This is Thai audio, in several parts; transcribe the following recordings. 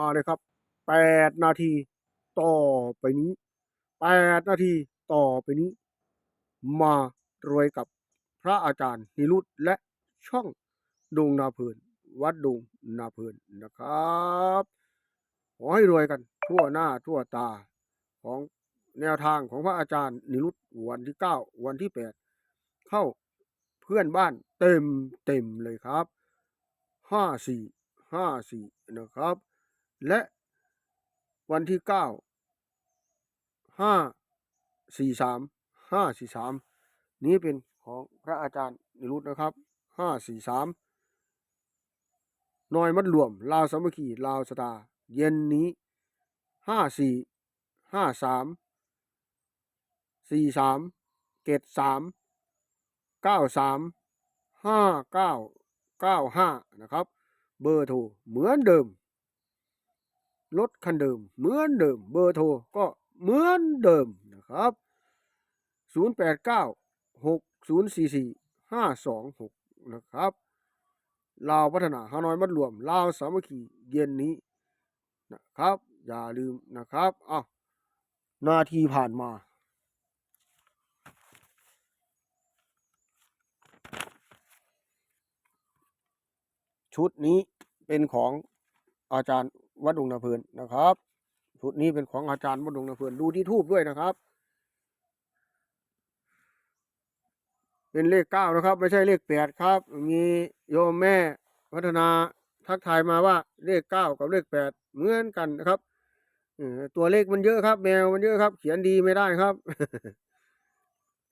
มาเลยครับแปดนาทีต่อไปนี้แปดนาทีต่อไปนี้ มารวยกับพระอาจารย์นิรุตและช่องดงนาเพลิน วัดดงนาเพลินนะครับขอให้รวยกันทั่วหน้าทั่วตาของแนวทางของพระอาจารย์นิรุตวันที่เก้าวันที่แปดเข้าเพื่อนบ้านเต็มเต็มเลยครับห้าสี่ห้าสี่นะครับ และวันที่เก้าห้าสี่สามห้าสี่สามนี้เป็นของพระอาจารย์นิรุตนะครับห้าสี่สามน้อยมัดรวม ลาวสามัคคีลาวสตา เย็นนี้ห้าสี่ห้าสามสี่สามเกตสามเก้าสามห้าเก้าเก้าห้านะครับ เบอร์โทรเหมือนเดิม รถคันเดิม เหมือนเดิม เบอร์โทรก็เหมือนเดิมนะครับ 089 6044 526 นะครับลาวพัฒนาฮานอยมัดรวมลาวสามัคคีเย็นนี้นะครับ อย่าลืมนะครับอ้าวนาทีผ่านมาชุดนี้เป็นของอาจารย์ วัดดงนาเพลินนะครับชุดนี้เป็นของอาจารย์วัดดงนาเพลินดูที่ทูบด้วยนะครับ เป็นเลขเก้านะครับ ไม่ใช่เลขแปดครับ มีโยมแม่พัฒนาทักทายมาว่าเลขเก้ากับเลขแปดเหมือนกันนะครับตัวเลขมันเยอะครับ แมวมันเยอะครับ เขียนดีไม่ได้ครับ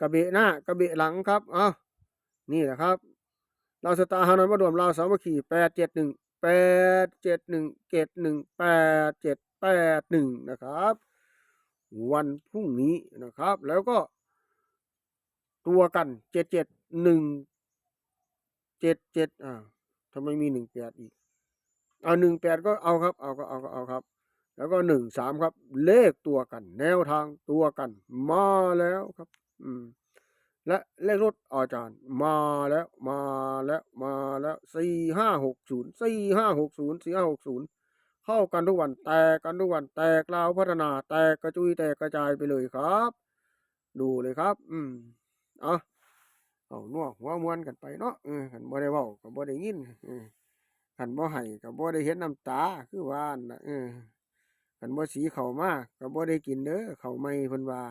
กระเบะหน้ากระเบะหลังครับเอ้านี่แหละครับ เราสตาร์ฮานอยมาดวมเราสามัคคีแปดเจ็ดหนึ่ง แปดเจ็ดหนึ่งเจ็ดหนึ่งแปดเจ็ดแปดหนึ่งนะครับ วันพรุ่งนี้นะครับ แล้วก็ตัวกันเจ็ดเจ็ดหนึ่งเจ็ดเจ็ดอ่าทำไมมีหนึ่งแปดอีกเอาหนึ่งแปดก็เอาครับ เอาก็เอาก็เอาครับ แล้วก็หนึ่งสามครับ เลขตัวกัน แนวทางตัวกัน มาแล้วครับ อืม และเลขรถอาจารย์มาแล้วมาแล้วมาแล้วสี่ห้าหกศูนย์สี่ห้าหกศูนย์สี่ห้าหกศูนย์เข้ากันทุกวันแตกกันทุกวันแตกลาวพัฒนาแตกกระจุยแตกกระจายไปเลยครับ ดูเลยครับ อืมเอาเอานัวหัวมวนกันไปเนาะเออขันบ่ได้เว้าก็บ่ได้ยินขันบ่ให้ก็บ่ได้เห็นน้ำตาคือว่านนะเออขันบ่สีเข้ามาก็บ่ได้กินเด้อเข้าวใหม่เพิ่นว่า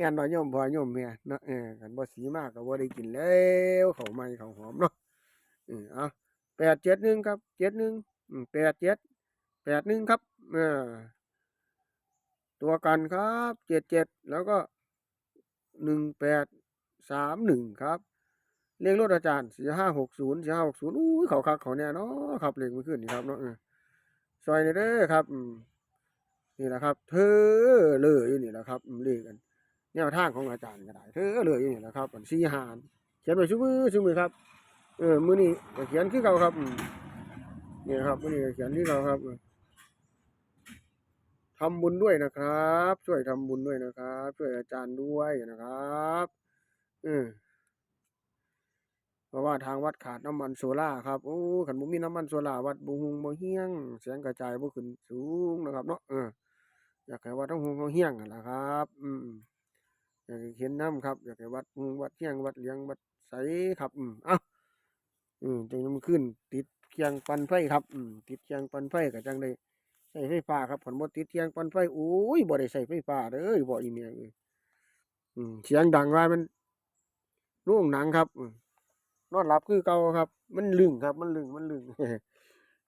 งานน้อยโยมพอโยมเมียเนาะเออกันบ่สีมากก็บ่ได้กินแล้วเขาใหม่เขาหอมเนาะเออเอาแปดเจ็ดหนึ่งครับเจ็ดหนึ่งแปดเจ็ดแปดหนึ่งครับเออตัวกันครับเจ็ดเจ็ดแล้วก็หนึ่งแปดสามหนึ่งครับเลขรถอาจารย์สี่ห้าหกศูนย์สี่ห้าหกศูนย์อุ้ยเขาคักเขาเนี่ยเนาะครับเลขมันขึ้นนี่ครับเนาะเออซอยนี่เด้อครับนี่แหละครับ เธอเลยนี่แหละครับเลขกัน แนวทางของอาจารย์ก็ได้เธอเลยนี่แหละครับสี่หารเขียนไว้ชื่อมือชื่อมือครับ เออมือนี้เขียนคือเก่าครับนี่ครับมือนี้เขียนคือเก่าครับทำบุญด้วยนะครับ ช่วยทำบุญด้วยนะครับ ช่วยอาจารย์ด้วยนะครับเออเพราะว่าทางวัดขาดน้ำมันโซล่าร์ครับโอ้ขันบุมีน้ำมันโซล่าร์วัดบุหุงบ่เฮียงเสียงกระจายบ่ขึ้นสูงนะครับ เนาะเอออยากให้วัดต้องหุงเขาเฮียงนั่นแหละครับ อืม อยากให้เห็นน้ำครับ อยากให้วัดวัดเที่ยงวัดเลี้ยงวัดใสครับ อืมเอ้าอืมจังมันขึ้น ติดเคียงปันไฟครับ อืมติดเคียงปันไฟก็จังได้ใช้ไฟฟ้าครับผลบ่ติดเคียงปันไฟโอ้ยบ่ได้ใช้ไฟฟ้าเด้อบ่อีเมียเอ้ยอืมเสียงดังว่ามันโรงหนังครับนอนหลับคือเก่าครับ มันลึงครับ มันลึงมันลึง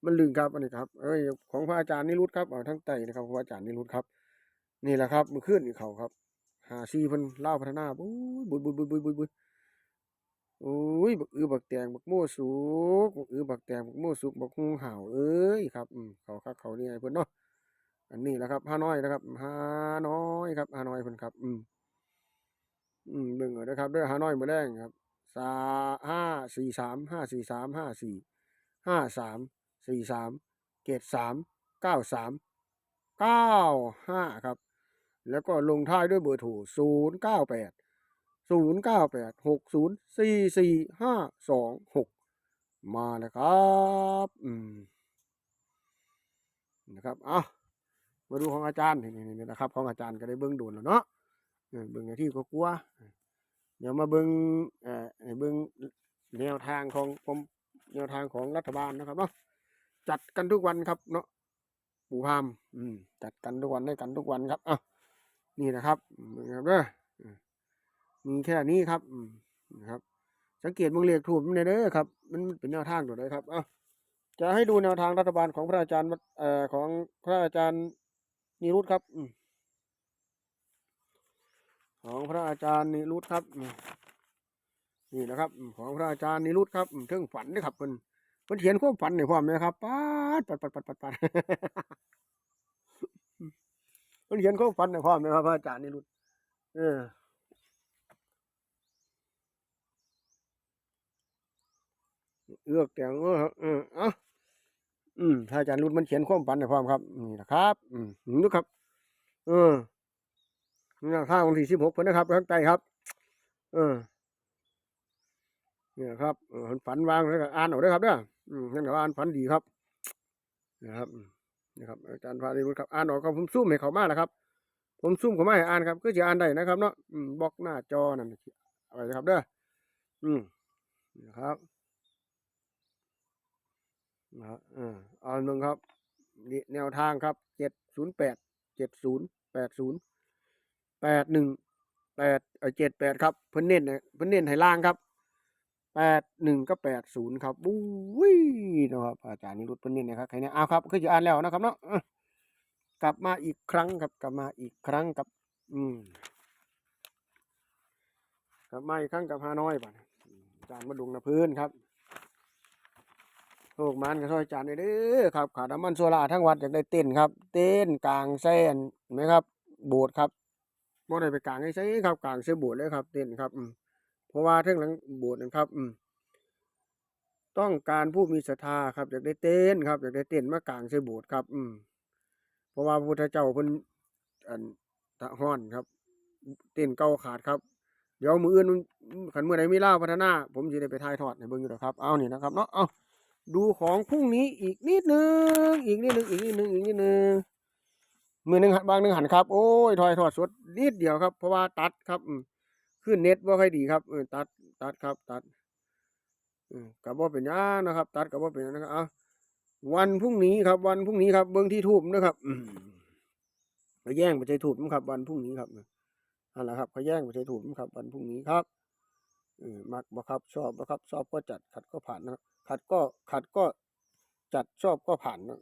มันลึงครับอันนี้ครับ เอ้ยของพระอาจารย์นิรุตครับเอาทั้งไตนะครับพระอาจารย์นิรุตครับ นี่แหละครับมือขึ้นเขาครับ หาซีเพิ่นเล่าวพัฒนาบุ้ยบุยบุยบุยบุยบุยบุยโอ้ยบักอือบักแตงบักโม่สุกบักอือบักแตงบักโม่สุกบักฮุงห่าวเอ้ยครับอืมเขาคักเขาเนี่ยเพิ่นเนาะอันนี้แหละครับฮาน้อยนะครับฮาน้อยครับฮาน้อยเพิ่นครับ อืมอืมเบิ่งเอาเด้อครับเด้อฮาน้อยมื้อแรงครับสาห้าสี่สามห้าสี่สามห้าสี่ห้าสามสี่สามเกตสามเก้าสามเก้าห้าครับ แล้วก็ลงท้ายด้วยเบอร์โทรศูนย์เก้าแปดศูนย์เก้านย์สี่สี่ห้าสองหกมาแล้วครับอืมนะครับเอามาดูของอาจารย์นี่นี่นะครับ ของอาจารย์ก็ได้เบิ้งโดนแล้วเนาะเออเบิ้งในที่ก็กลัว เดี๋ยวมาเบิ้งเอ่อเบิ้งแนวทางของผมแนวทางของรัฐบาลนะครับเนาะจัดกันทุกวันครับเนาะปู่พามอืมจัดกันทุกวันได้กันทุกวันครับอะ นี่นะครับเบิ่งครับเด้อมีแค่นี้ครับนะครับ สังเกตเบิ่งเลขถูกมันเด้อครับ มันเป็นแนวทางตัวใดครับ เอ้าจะให้ดูแนวทางรัฐบาลของพระอาจารย์เอ่อของพระอาจารย์นิรุตครับของพระอาจารย์นิรุตครับนี่นะครับ ของพระอาจารย์นิรุตครับอืมเทิงฝันนะครับเพิ่นเพิ่นเขียนความฝันในความเลยครับปัดปัดปัดปัดปัด ปัดเพิ่นเขียนความฝันในความเลยครับพระอาจารย์นิรุตเออเลือกแต่งเออเอออะอืมถ้าอาจารย์รุดมันเขียนความฝันในความครับนี่นะครับ อืมนึกครับ เออนี่นะข้างวันที่สิบหกเพิ่นนะครับข้างใต้ครับ เออเนี่ยครับเออฝันวางแล้วก็อ่านเอาเด้ครับเด้ออืมนั่นก็อ่านฝันดีครับนะครับ นะครับอาจารย์พาดีรุดครับอ่านออกครับผมซุ่มให้เขามาแล้วครับ ผมซุ่มเขามาให้อ่านครับ ก็จะอ่านได้นะครับเนาะบล็อกหน้าจอนั่นอาไว้นะครับเด้ออืมนะครับนะครับเอาหนึ่งครับนี่แนวทางครับเจ็ดศูนย์แปดเจ็ดศูนย์แปดศูนย์แปดหนึ่งแปดเออเจ็ดแปดครับเพิ่นเน้นให้เพิ่นเน้นให้ล่างครับ แปดหนึ่งก็แปดศูนย์ครับบุ้ยนะครับอาจารย์นิรุตเพิ่นเน้นนะครับใครเนี่ยเอาครับคือจะอ่านแล้วนะครับเนาะกลับมาอีกครั้งครับกลับมาอีกครั้งกับ อืมกลับมาอีกครั้งกับฮานอยป่ะอาจารย์มาดุงนะพื้นครับโลกมันก็ช่วยจานเด้อครับขาดน้ำมันโซล่าทั้งวัดอยากได้เต้นครับ เต้นกลางแซนเห็นไหมครับ โบสถ์ครับบ่ได้ไปกลางให้ใช้ครับกลางเสื้อโบสถ์เลยครับ เต้นครับอืม เพราะว่าเทั้งหลังโบสถ์นะครับ อืมต้องการผู้มีศรัทธาครับอยากได้เต้นครับอยากได้เต้นมากลางเสื้อโบสถ์ครับ อืมเพราะว่าพระพุทธเจ้าเพิ่นอันตะฮ้อนครับ เต้นเก่าขาดครับ เดี๋ยวมืออื่นขันมือไหนมีเล่าพัฒนา ผมจะได้ไปถ่ายทอดในเบิ่งอยู่แล้วครับ เอานี่นะครับเนาะเอาดูของพรุ่งนี้อีกนิดนึงอีกนิดนึงอีกนิดนึงอีกนิดนึงมือหนึ่งหันบางหนึ่งหันครับ โอ้ยถอยถอดสดนิดเดียวครับ เพราะว่าตัดครับอืม ขึ้นเน็ตว่าค่อยดีครับตัดตัดครับ ตัดกับว่าเป็นยังนะครับ ตัดกับว่าเป็นนะครับวันพรุ่งนี้ครับ วันพรุ่งนี้ครับ เบิ้องที่ทูบนะครับมเขาแย่งไปใช้ถูกมั้งครับ วันพรุ่งนี้ครับนั่นแหละครับเขาแย่งไปใช้ถูกมั้งครับ วันพรุ่งนี้ครับมักบ่ครับ ชอบบ่ครับ ชอบก็จัดขัดก็ผ่านนะครับขัดก็ขัดก็จัดชอบก็ผ่านนะ